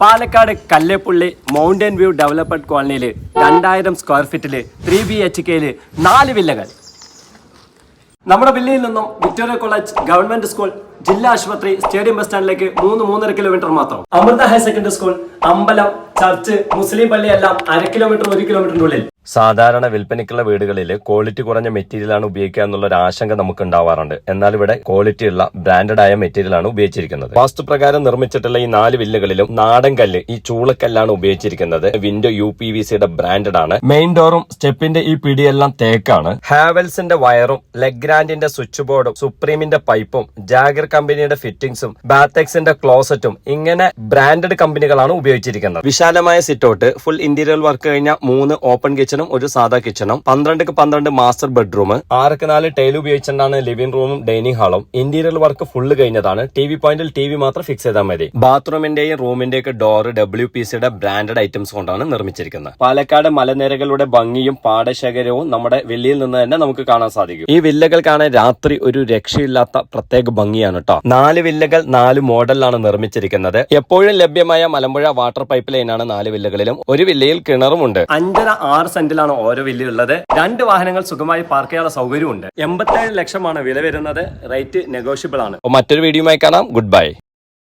Palakkad Kalleppully mountain view development കോളനിയിൽ രണ്ടായിരം square ഫീറ്റിൽ ത്രീ ബി എച്ച് കെയിൽ നാല് വില്ലകൾ. നമ്മുടെ വില്ലയിൽ നിന്നും വിക്ടോറിയ കോളേജ് ഗവൺമെന്റ് സ്കൂൾ ജില്ലാ ആശുപത്രി സ്റ്റേഡിയം ബസ് സ്റ്റാൻഡിലേക്ക് മൂന്ന് മൂന്നര കിലോമീറ്റർ മാത്രം. അമൃത ഹയർ സെക്കൻഡറി സ്കൂൾ അമ്പലം ചർച്ച് മുസ്ലിം പള്ളി എല്ലാം അര കിലോമീറ്റർ ഒരു കിലോമീറ്ററിനുള്ളിൽ. സാധാരണ വിൽപ്പനയ്ക്കുള്ള വീടുകളിൽ ക്വാളിറ്റി കുറഞ്ഞ മെറ്റീരിയലാണ് ഉപയോഗിക്കുക എന്നുള്ള ഒരു ആശങ്ക നമുക്ക് ഉണ്ടാവാറുണ്ട് എന്നാൽ ഇവിടെ ക്വാളിറ്റി ഉള്ള ബ്രാൻഡഡ് ആയ മെറ്റീരിയലാണ് ഉപയോഗിച്ചിരിക്കുന്നത്. വാസ്തുപ്രകാരം നിർമ്മിച്ചിട്ടുള്ള ഈ നാല് വില്ലുകളിലും നാടൻ കല്ല് ഈ ചൂളക്കല്ലാണ് ഉപയോഗിച്ചിരിക്കുന്നത്. വിൻഡോ യു പി വി സിയുടെ ബ്രാൻഡഡ് ആണ്. മെയിൻ ഡോറും സ്റ്റെപ്പിന്റെ ഈ പിടിയെല്ലാം തേക്കാണ്. ഹാവൽസിന്റെ വയറും ലെഗ്രാൻഡിന്റെ സ്വിച്ച് ബോർഡും സുപ്രീമിന്റെ പൈപ്പും ജാഗർ കമ്പനിയുടെ ഫിറ്റിംഗ്സും ബാത്തെക്സിന്റെ ക്ലോസറ്റും ഇങ്ങനെ ബ്രാൻഡഡ് കമ്പനികളാണ് ഉപയോഗിച്ചിരിക്കുന്നത്. വിശാലമായ സിറ്റൗട്ട് ഫുൾ ഇന്റീരിയർ വർക്ക് കഴിഞ്ഞ മൂന്ന് ഓപ്പൺ കിച്ചണും ഒരു സാധാ കിച്ചണും പന്ത്രണ്ടക്ക് പന്ത്രണ്ട് മാസ്റ്റർ ബെഡ്റൂം ആറക്ക് നാല് ടൈൽ ഉപയോഗിച്ചാണ് ലിവിംഗ് റൂമും ഡൈനിങ് ഹാളും ഇന്റീരിയർ വർക്ക് ഫുള്ള് കഴിഞ്ഞതാണ്. ടി വി പോയിന്റിൽ ടി വി മാത്രം ഫിക്സ് ചെയ്താൽ മതി. ബാത്റൂമിന്റെയും റൂമിന്റെയും ഡോർ ഡബ്ല്യു പി സിയുടെ ബ്രാൻഡഡ് ഐറ്റംസ് കൊണ്ടാണ് നിർമ്മിച്ചിരിക്കുന്നത്. പാലക്കാട് മലനിരകളുടെ ഭംഗിയും പാടശേഖരവും നമ്മുടെ വില്ലയിൽ നിന്ന് തന്നെ നമുക്ക് കാണാൻ സാധിക്കും. ഈ വില്ലകൾ കാണാൻ രാത്രി ഒരു രക്ഷയില്ലാത്ത പ്രത്യേക ഭംഗിയാണ് കേട്ടോ നാല് വില്ലകൾ നാല് മോഡലിലാണ് നിർമ്മിച്ചിരിക്കുന്നത്. എപ്പോഴും ലഭ്യമായ മലമ്പുഴ വാട്ടർ പൈപ്പ് ലൈനാണ് നാല് വില്ലകളിലും. ഒരു വില്ലയിൽ കിണറുമുണ്ട്. അഞ്ചര ആറ് സെന്റിലാണ് ഓരോ വില്ല ഉള്ളത് രണ്ട് വാഹനങ്ങൾ സുഖമായി പാർക്ക് ചെയ്യാനുള്ള സൗകര്യമുണ്ട് എൺപത്തേഴ് ലക്ഷമാണ് വില വരുന്നത്. റേറ്റ് നെഗോഷ്യബിൾ ആണ് മറ്റൊരു വീഡിയോയുമായി കാണാം. Good bye.